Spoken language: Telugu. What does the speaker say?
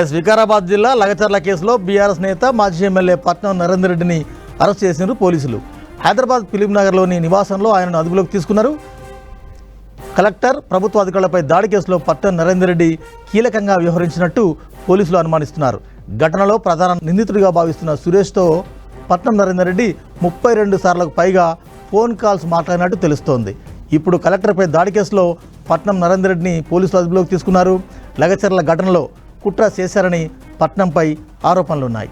ఎస్ వికారాబాద్ జిల్లా లగచర్ల కేసులో బీఆర్ఎస్ నేత మాజీ ఎమ్మెల్యే పట్నం నరేందర్ రెడ్డిని అరెస్ట్ చేసినారు పోలీసులు. హైదరాబాద్ ఫిలిం నగర్లోని నివాసంలో ఆయనను అదుపులోకి తీసుకున్నారు. కలెక్టర్ ప్రభుత్వ అధికారులపై దాడి కేసులో పట్నం నరేందర్ రెడ్డి కీలకంగా వ్యవహరించినట్టు పోలీసులు అనుమానిస్తున్నారు. ఘటనలో ప్రధాన నిందితుడిగా భావిస్తున్న సురేష్తో పట్నం నరేందర్ రెడ్డి ముప్పై రెండు సార్లకు పైగా ఫోన్ కాల్స్ మాట్లాడినట్టు తెలుస్తోంది. ఇప్పుడు కలెక్టర్పై దాడి కేసులో పట్నం నరేందర్ రెడ్డిని పోలీసులు అదుపులోకి తీసుకున్నారు. లగచర్ల ఘటనలో కుట్ర చేశారని పట్నంపై ఆరోపణలున్నాయి.